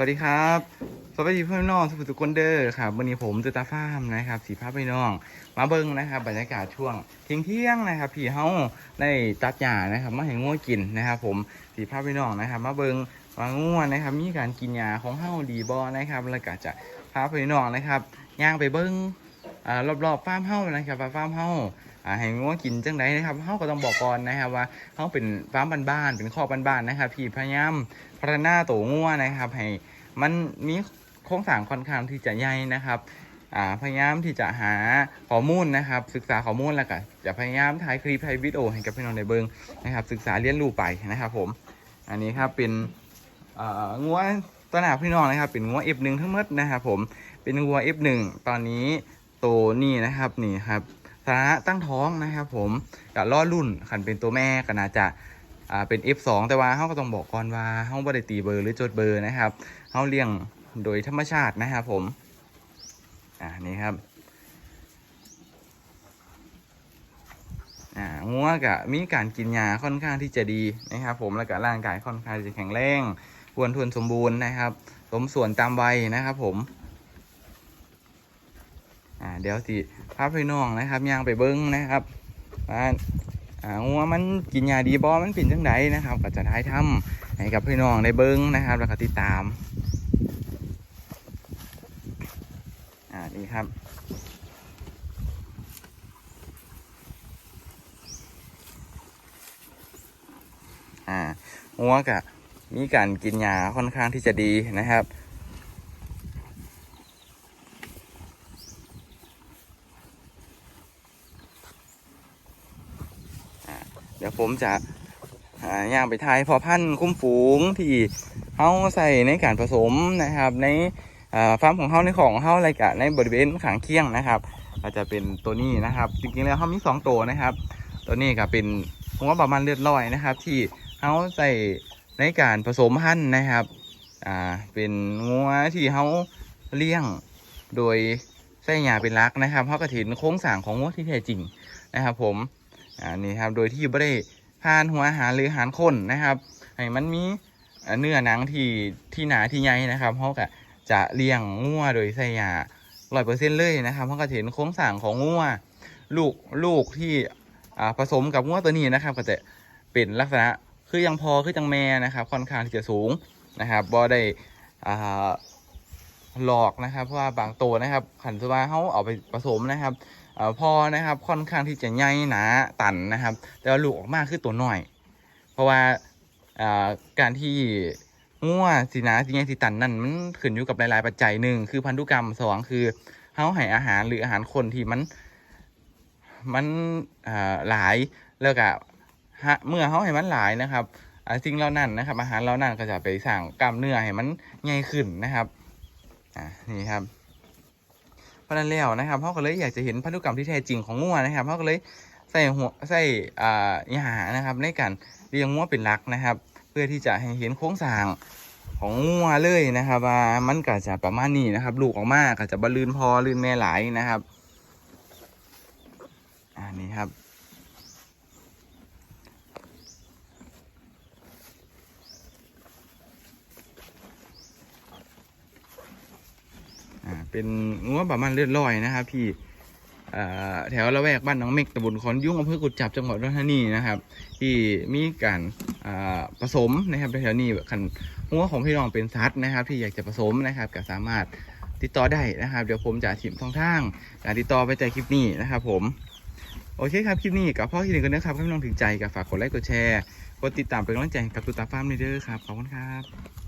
วัสดีครับสวัสดีเพื่อนน้องสุภุทุกคนเด้อครับวันนี้ผมจุตาฟ้ามนะครับ สีภาพพี่น้อง มาเบิ้งนะครับบรรยากาศช่วงเที่ยงเที่ยงนะครับพี่เฮาได้ตัดหญ้านะครับมาให้งัวกินนะครับผมสีภาพพี่น้องนะครับ มาเบิ้งว่างัวนะครับ มีการกินหญ้าของเฮาดีบ่นะครับแล้วก็จะพาพี่น้องนะครับย่างไปเบิ้งรอบๆฟาร์มเฮานะครับว่าฟาร์มเฮา ให้งัวกินจังไดนะครับเฮาก็ต้องบอกก่อนนะครับว่าเฮาเป็นฟาร์มบ้านๆเป็นคอกบ้านๆนะครับพี่พยายามพัฒนาตัวงัวนะครับให้มันมีโครงสร้างค่อนข้างที่จะใหญ่นะครับพยายามที่จะหาข้อมูลนะครับ ศึกษาข้อมูลแล้วก็จะพยายามถ่ายคลิปถ่ายวิดีโอให้กับพี่น้องได้เบิงนะครับ ศึกษาเรียนรู้ไปนะครับ ผม อันนี้ครับเป็นงัวตัวหนาพี่น้องนะครับ เป็นงัว F1 ทั้งหมดนะครับ ผมเป็นงัว F1 ตอนนี้โตนี่นะครับนี่ครับ สาระตั้งท้องนะครับผมกับล่อรุ่นขันเป็นตัวแม่ก็น่าจะอ่าเป็น F2 แต่ว่าเขาก็ต้องบอกก่อนว่าเขาไม่ได้ตีเบอร์หรือจดเบอร์นะครับเขาเลี้ยงโดยธรรมชาตินะครับผมอ่านี่ครับอ่างัวกะมีการกินยาค่อนข้างที่จะดีนะครับ ผมแล้วก็ร่างกายค่อนข้างจะแข็งแรงควรทวนสมบูรณ์นะครับ สมส่วนตามวัยนะครับผม อ่าเดี๋ยวสิพาพี่น้องนะครับย่างไปเบิ้งนะครับว่าอ่างัวมันกินยาดีบอมันเป็นจังไดนะครับ ก็จะท้ายทำให้กับพี่น้องได้เบิ้งนะครับ แล้วก็ติดตามอ่านี่ครับอ่างัวกะมีการกินยาค่อนข้างที่จะดีนะครับ เดี๋ยวผมจะอ่าย่างไปทายพอพันธุ์คุ้มฝูงที่เขาใส่ในการผสมนะครับ ในอ่าฟาร์มของเขาในของเขาอะไรกะในบริเวณขางเคียงนะครับอาจจะเป็นตัวนี้นะครับ จริงๆแล้วเขามีสองตัวนะครับ ตัวนี้ก็เป็นหัวประมาณเลือดลอยนะครับ ที่เขาใส่ในการผสมพันธุ์นะครับอ่าเป็นงัวที่เขาเลี้ยงโดยใส่หญ้าเป็นลักนะครับเขาก็เห็นโค้งสางของงัวที่แท้จริงนะครับ ผม อ่านี่ครับโดยที่ไม่ได้ผ่านหัวอาหารหรืออาหารข้นนะครับให้มันมีเนื้อหนังที่ที่หนาที่ใหญ่นะครับเขาก็จะเลี้ยงงัวโดยใส่ยาร้อยเปอร์เซ็นต์เลยนะครับเพราะก็จะเห็นโครงสร้างของงัวลูกลูกที่ผสมกับงัวตัวนี้นะครับ ก็จะเป็นลักษณะคือยังพอคือจังแม่นะครับ ค่อนข้างที่จะสูงนะครับบ่ได้หลอกนะครับเพราะว่าบางตัวนะครับขันสว่าเขาเอาไปผสมนะครับ พอนะครับค่อนข้างที่จะใหญ่หนาตันนะครับ แต่ว่าลูกออกมาคือตัวน้อย เพราะว่าการที่งัวสีนาสีใหญ่สีตันนั่นมันขึ้นอยู่กับหลาย ๆ ปัจจัยหนึ่งคือพันธุกรรมสองคือเฮาให้อาหารหรืออาหารคนที่มันมันหลายแล้วก็เมื่อเฮาให้มันหลายนะครับสิ่งเหล่านั้นนะครับ อาหารเหล่านั้นก็จะไปสร้างกล้ามเนื้อให้มันใหญ่ขึ้นนะครับอ่านี่ครับ พราะนั้นแล้วนะครับเขาก็เลยอยากจะเห็นพันธุกรรมที่แท้จริงของงัวนะครับเขาก็เลยใส่หัวใส่อ่าหญ้านะครับ ในการเลี้ยงงัวเป็นหลักนะครับ เพื่อที่จะให้เห็นโครงสร้างของงัวเลยนะครับว่ามันก็จะประมาณนี้นะครับ ลูกออกมาก็จะบรรลืนพอลื่นแม่หลายนะครับอันนี้ครับ เป็นงัวประมาณเลือดลอยนะครับ พี่แถวละแวกบ้านน้องเมกตำบลคอนยุ่งอำเภอกุดจับจังหวัดนนทบุรีนะครับ ที่มีการผสมนะครับแถวนี้คันหัวของพี่น้องเป็นซัดนะครับ ที่อยากจะผสมนะครับก็สามารถติดต่อได้นะครับ เดี๋ยวผมจะถิ่มช่องทางการติดต่อไปใจคลิปนี้นะครับ ผมโอเคครับคลิปนี้กับพ่อที่หนึ่งกันนะครับถ้พี่น้องถึงใจก็ฝากกดไลค์กดแชร์กดติดตามเป็นกำลังใจกับตุตาฟาร์มเด้อครับขอบคุณครับ